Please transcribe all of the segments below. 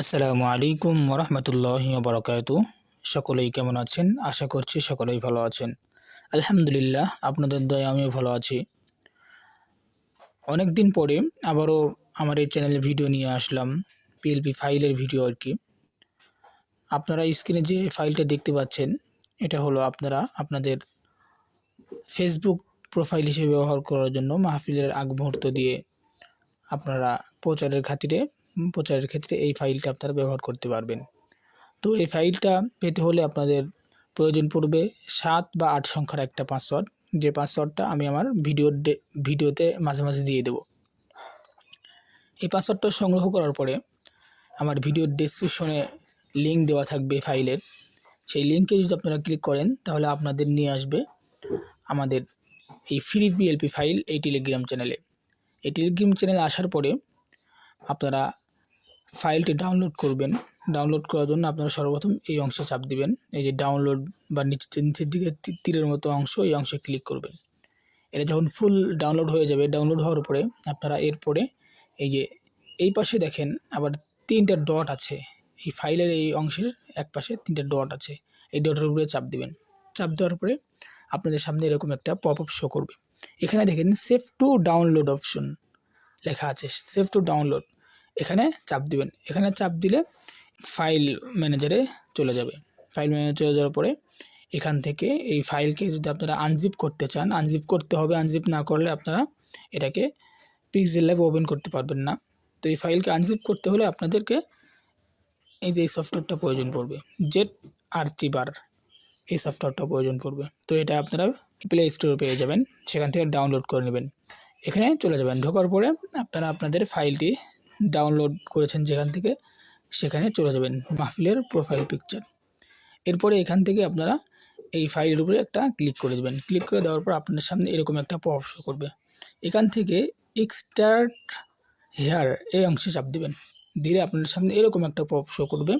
আসসালামু আলাইকুম ওরহমতুল্লাহ বরকাত সকলেই কেমন আছেন? আশা করছি সকলেই ভালো আছেন। আলহামদুলিল্লাহ, আপনাদের দয়া আমিও ভালো আছি। অনেক দিন পরে আবারও আমার এই চ্যানেলে ভিডিও নিয়ে আসলাম, পিএলপি ফাইলের ভিডিও আর কি। আপনারা স্ক্রিনে যে ফাইলটা দেখতে পাচ্ছেন, এটা হলো আপনারা আপনাদের ফেসবুক প্রোফাইল হিসেবে ব্যবহার করার জন্য মাহফিলের আগ মুহূর্ত দিয়ে আপনারা প্রচারের খাতিরে প্রচারের ক্ষেত্রে এই ফাইলটা আপনারা ব্যবহার করতে পারবেন। তো এই ফাইলটা পেতে হলে আপনাদের প্রয়োজন পড়বে সাত বা আট সংখ্যার একটা পাসওয়ার্ড যে পাসওয়ার্ডটা আমি আমার ভিডিওর ভিডিওতে মাঝে মাঝে দিয়ে দেবো। এই পাসওয়ার্ডটা সংগ্রহ করার পরে আমার ভিডিওর ডেসক্রিপশনে লিঙ্ক দেওয়া থাকবে ফাইলের সেই লিঙ্কে যদি আপনারা ক্লিক করেন, তাহলে আপনাদের নিয়ে আসবে আমাদের এই ফ্রি পিএলপি ফাইল এই টেলিগ্রাম চ্যানেলে এই টেলিগ্রাম চ্যানেলে আসার পরে আপনারা ফাইলটি ডাউনলোড করবেন। ডাউনলোড করার জন্য আপনারা সর্বপ্রথম এই অংশে চাপ দিবেন। এই যে ডাউনলোড বা নিচে নিচের দিকে তীরের মতো অংশ, এই অংশে ক্লিক করবেন। এটা যখন ফুল ডাউনলোড হয়ে যাবে ডাউনলোড হওয়ার পরে আপনারা এরপরে এই যে এই পাশে দেখেন আবার তিনটা ডট আছে। এই ফাইলের এই অংশের এক পাশে তিনটা ডট আছে। এই ডটের উপরে চাপ দিবেন। চাপ দেওয়ার পরে আপনাদের সামনে এরকম একটা পপ আপ শো করবে। এখানে দেখেন সেভ টু ডাউনলোড অপশন লেখা আছে। সেভ টু ডাউনলোড এখানে চাপ দিবেন। এখানে চাপ দিলে ফাইল ম্যানেজারে চলে যাবে। ফাইল ম্যানেজার চলে যাওয়ার পরে এখান থেকে এই ফাইলকে যদি আপনারা আনজিপ করতে চান আনজিপ করতে হবে আনজিপ না করলে আপনারা এটাকে পিক্সেল ল্যাব ওপেন করতে পারবেন না। তো এই ফাইলকে আনজিপ করতে হলে আপনাদেরকে এই যে এই সফটওয়্যারটা প্রয়োজন পড়বে জেট আর্চিবার এই সফটওয়্যারটা প্রয়োজন পড়বে। তো এটা আপনারা প্লে স্টোরে পেয়ে যাবেন, সেখান থেকে ডাউনলোড করে নেবেন। এখানে চলে যাবেন। ঢোকার পরে আপনারা আপনাদের ফাইলটি ডাউনলোড করেছেন যেখান থেকে সেখানে চলে যাবেন মাহফিলের প্রোফাইল পিকচার এরপরে এখান থেকে আপনারা এই ফাইলের উপরে একটা ক্লিক করে দেবেন। ক্লিক করে দেওয়ার পর আপনার সামনে এরকম একটা পপ শো করবে। এখান থেকে এক্সটার্ট হেয়ার এই অংশে চাপ দেবেন। দিলে আপনার সামনে এরকম একটা পপ শো করবে।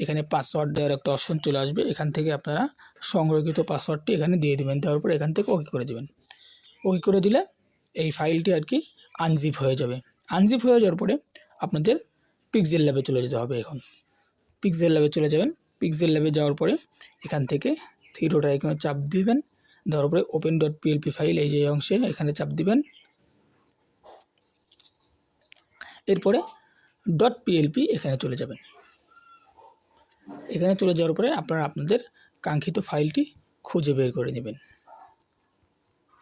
এখানে পাসওয়ার্ড দেওয়ার একটা অপশন চলে আসবে। এখান থেকে আপনারা সংরক্ষিত পাসওয়ার্ডটি এখানে দিয়ে দেবেন। দেওয়ার পর এখান থেকে ওকে করে দেবেন। ওকে করে দিলে এই ফাইলটি আর কি আনজিপ হয়ে যাবে। আনজিপ হয়ে যাওয়ার পরে আপনাদের পিক্সেল ল্যাবে চলে যেতে হবে এখন। পিক্সেল ল্যাবে চলে যাবেন। পিক্সেল ল্যাবে যাওয়ার পরে এখান থেকে থ্রিডোটা এখানে চাপ দিবেন। দেওয়ার পরে ওপেন ডট পিএলপি ফাইল এই যে অংশে এখানে চাপ দিবেন। এরপরে ডট পিএলপি এখানে চলে যাবেন। এখানে চলে যাওয়ার পরে আপনারা আপনাদের কাঙ্ক্ষিত ফাইলটি খুঁজে বের করে নেবেন।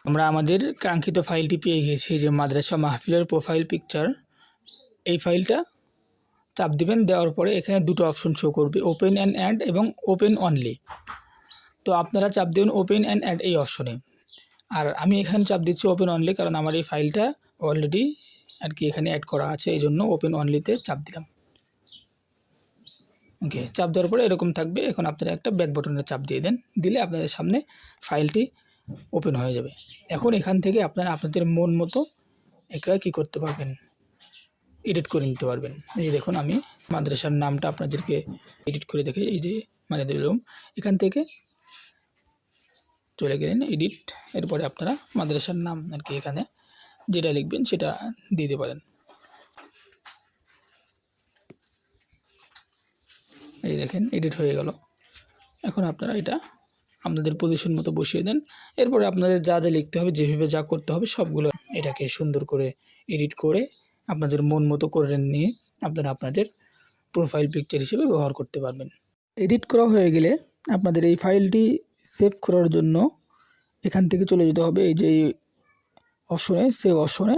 আমরা আমাদের কাঙ্ক্ষিত ফাইলটি পেয়ে গেছি যে মাদ্রাসা মাহফিলের প্রোফাইল পিকচার এই ফাইলটা চাপ দিবেন, দেওয়ার পরে এখানে দুটো অপশন শো করবে ওপেন অ্যান্ড অ্যাড এবং ওপেন অনলি তো আপনারা চাপ দেবেন ওপেন অ্যান্ড অ্যাড এই অপশনে। আর আমি এখানে চাপ দিচ্ছি ওপেন অনলি কারণ আমার এই ফাইলটা অলরেডি আর কি এখানে অ্যাড করা আছে, এই জন্য ওপেন অনলিতে চাপ দিলাম। ওকে চাপ দেওয়ার পরে এরকম থাকবে, এখন আপনারা একটা ব্যাক বাটনে চাপ দিয়ে দেন, দিলে আপনাদের সামনে ফাইলটি ওপেন হয়ে যাবে। এখন এখান থেকে আপনারা আপনাদের মন মতো একা কী করতে পারবেন? এডিট করে নিতে পারবেন। এই দেখুন আমি মাদ্রাসার নামটা আপনাদেরকে এডিট করে দেখে এই যে মানে দিলাম এখান থেকে চলে গেলেন এডিট এরপরে আপনারা মাদ্রাসার নাম আর কি এখানে যেটা লিখবেন সেটা দিতে পারেন। এই দেখেন এডিট হয়ে গেল। এখন আপনারা এটা আপনাদের পজিশন মতো বসিয়ে দেন। এরপরে আপনাদের যা যা লিখতে হবে, যেভাবে যা করতে হবে, সবগুলো এটাকে সুন্দর করে এডিট করে আপনাদের মন মতো করে নিয়ে আপনারা আপনাদের প্রোফাইল পিকচার হিসেবে ব্যবহার করতে পারবেন। এডিট করা হয়ে গেলে আপনাদের এই ফাইলটি সেভ করার জন্য এখান থেকে চলে যেতে হবে। এই যে অপশনে সেভ অপশনে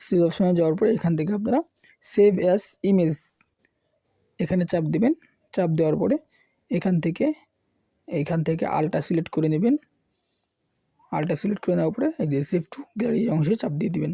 সেভ অপশনে যাওয়ার পরে এখান থেকে আপনারা সেভ অ্যাস ইমেজ এখানে চাপ দিবেন। চাপ দেওয়ার পরে এখান থেকে এখান থেকে আলটা সিলেক্ট করে নেবেন। আলটা সিলেক্ট করে নেওয়ার পরে এই যে সেভ টু গ্যালারি অংশে চাপ দিয়ে দিবেন।